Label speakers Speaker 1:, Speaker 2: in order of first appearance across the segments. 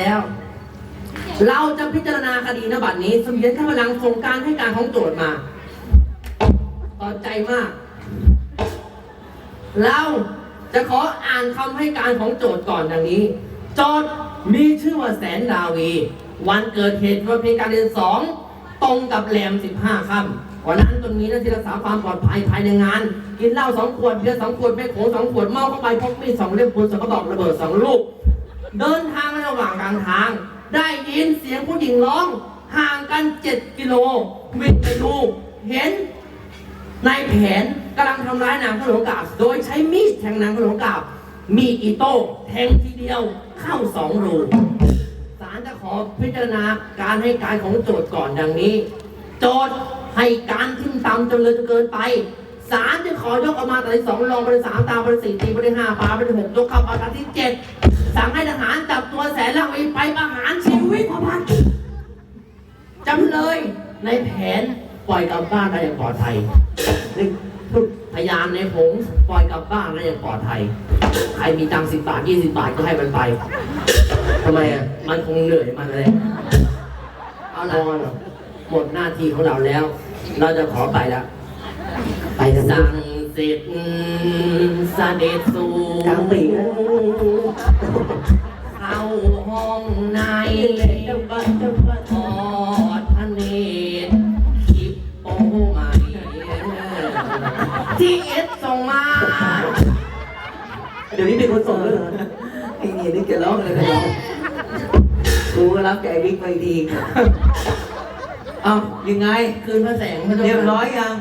Speaker 1: แล้ว เราจะพิจารณาคดีนบัตรนี้สมียนข้าพลังส่งการให้การของโจทย์มาต่อใจมาก เราจะขออ่านคำให้การของโจทย์ก่อนดังนี้ โจทย์มีชื่อว่าแสนดาวี วันเกิดเหตุวันเพ็ญการเดือนสองตรงกับแรมสิบห้าค่ำวันนั้นตนมีหน้ที่รักษาความปลอดภัยภายในงาน กินเหล้าสองขวดเบียร์สองขวดแม่โขงสองขวดเมาเข้าไปพกมีดสองเล่มปืนสองกระบอกระเบิดสองลูก เดินทางระหว่างกลางทาง ได้ยินเสียงผู้หญิงร้อง ห่างกันเจ็ดกิโลวิ่งไปดูเห็นนายแผนกำลังทำร้ายนางขนมกาบโดยใช้มีดแทงนางขนมกาบมีดอิโต้แทงทีเดียวเข้าสองรูศาลจะขอพิจารณาการให้การของโจทย์ก่อนดังนี้ โจทย์ให้การทิ่มตำจนเลยจนเกินไปศาลจะขอยกออกมาแต่ที่สองรองไปที่สามตามไปที่สี่ตีไปที่ห้าปาไปที่หกยกข้าปาตาที่เจ็ด สั่งให้ทหารจับตัวแสนลังวีไปประหารชีวิตพพันจำเลยในแผนปล่อยกลับบ้านได้อย่างปลอดภัยพยานในผงปล่อยกลับบ้านได้อย่างปลอดภัยใครมีตังสิบบาทยี่สิบบาทก็ให้มันไป
Speaker 2: ทำไมอะ
Speaker 1: มันคงเหนื่อยมันเลยเอาละหมดหน้าที่ของเราแล้ว เราจะขอไปล้ว
Speaker 2: ไป
Speaker 1: สั่ง สร็จเสด็จสู่
Speaker 2: กลางปีกนะ
Speaker 1: เข้าห้องใน
Speaker 2: เจ้าบ้านเจ้าบ้าน
Speaker 1: ทอดพระเนตรคลิปโป้ใหม่ที่เอสส่งมา
Speaker 2: เดี๋ยวนี้เป็นคนส่งแล้วเหรอไอ้นี่นึกจะร้องเลยนะร้องกูก็รับใจบิ๊กไปดี เอ้ายังไง
Speaker 1: คืนพระแสงพระจ้าค่ะ
Speaker 2: เรียบร้อยยัง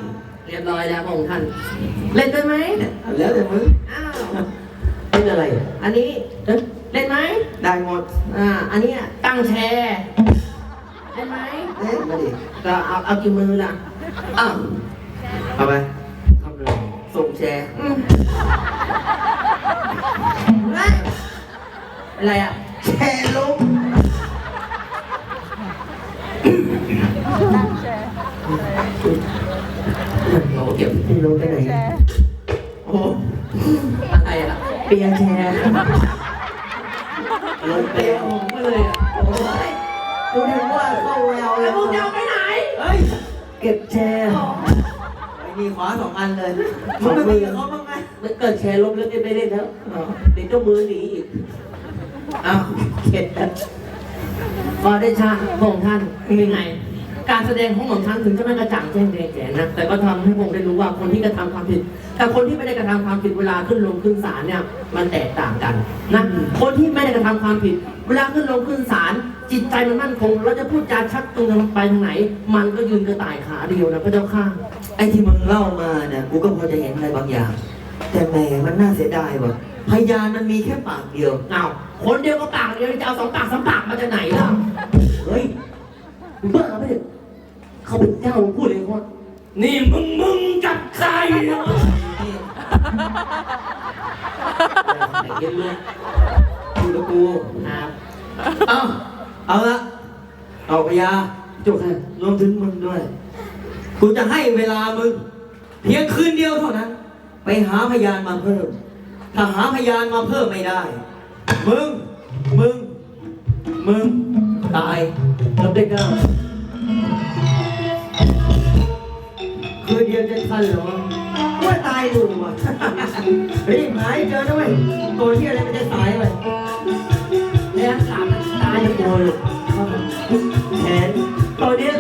Speaker 1: เรียบร้อยแล้วพระองค์ท่าน เล่นด้วยไหม
Speaker 2: แล้วแต่มึง
Speaker 1: อ้าว
Speaker 2: เป็นอะไรอะ
Speaker 1: อันนี้เอ๊ะเล่นไหม
Speaker 2: ได้หมด
Speaker 1: อ่าอันนี้ตั้งแชร์เล่นไหม
Speaker 2: เอ๊ะมาดิ
Speaker 1: ก็เอาเอากี่มือล่ะ
Speaker 2: อ้าวเอาไป
Speaker 1: ทำเลย
Speaker 2: ส่งแชร์
Speaker 1: อืมเฮ้ยอะไรอะ
Speaker 2: แชร์ลง
Speaker 1: โอ้เก็บ
Speaker 2: พี่ ลงไปไหน
Speaker 1: โอ้อะไรอะ
Speaker 2: เปียร์แชร์ลง
Speaker 1: เตะ
Speaker 2: เปียร์
Speaker 1: ผมก็เลยอะ
Speaker 2: โอ้ยกูถึงว่าเข้าแววเล
Speaker 1: แล้
Speaker 2: ยว
Speaker 1: มึงจะเอาไปไหน
Speaker 2: เฮ้ยเก็บแชร์ ไอ้นี่ขวาสองอันเลยมึงไม่คุยกับเขาบ้างไหม
Speaker 1: มันเกิดแชร์ลบแล้วจะไม่เล่นแล้วอ๋อเดี๋ยวเจ้ามือหนีอีกอ้าวเข็ดกันพอได้ชาพระองค์ท่านเป็นไง การแสดงของหม่อมท่านถึงจะไม่กระจ่างแจ้งแดงแก่นะแต่ก็ทำให้ผมได้รู้ว่าคนที่กระทำความผิดกับคนที่ไม่ได้กระทำความผิดเวลาขึ้นลงขึ้นศาลเนี่ยมันแตกต่างกันนะคนที่ไม่ได้กระทำความผิด เวลาขึ้นลงขึ้นศาลจิตใจมันมั่นคงเราจะพูดจาชักตรงไปทางไหน มันก็ยืนกระต่ายขาเดียวนะพระเจ้าข้า
Speaker 2: ไอ้ที่มึงเล่ามาเนี่ยกูก็พอจะเห็นอะไรบางอย่าง แต่แหมมันน่าเสียดายว่ะพยานมันมีแค่ปากเดียว
Speaker 1: อ้าวคนเดียวก็ปากเดียวจะเอาสองปากสามปากมาจากไหนล่ะ
Speaker 2: เฮ้ยมึงบ้าไปเนี่ยเขาเป็นเจ้ามึงพูดเลยว่า
Speaker 1: นี่มึงมึงกับใครอะเย็นลูก
Speaker 2: กูกับกู
Speaker 1: ครับ
Speaker 2: เอาเอาละเอาพยาจุกค่ะรวมถึงมึงด้วย กูจะให้เวลามึง เพียงคืนเดียวเท่านั้น ไปหาพยานมาเพิ่ม ถ้าหาพยานมาเพิ่มไม่ได้ มึง มึง มึง ตายรับได้เก้าคื นเดียวจะทันเหรอวะว่าตายดูว่ะรีบหายเจอด้วยตัวที่อะไรมันจะตายไป
Speaker 1: แล้วสามตา
Speaker 2: ตายย
Speaker 1: จะ
Speaker 2: จะโกยแขนตอนเนี้ย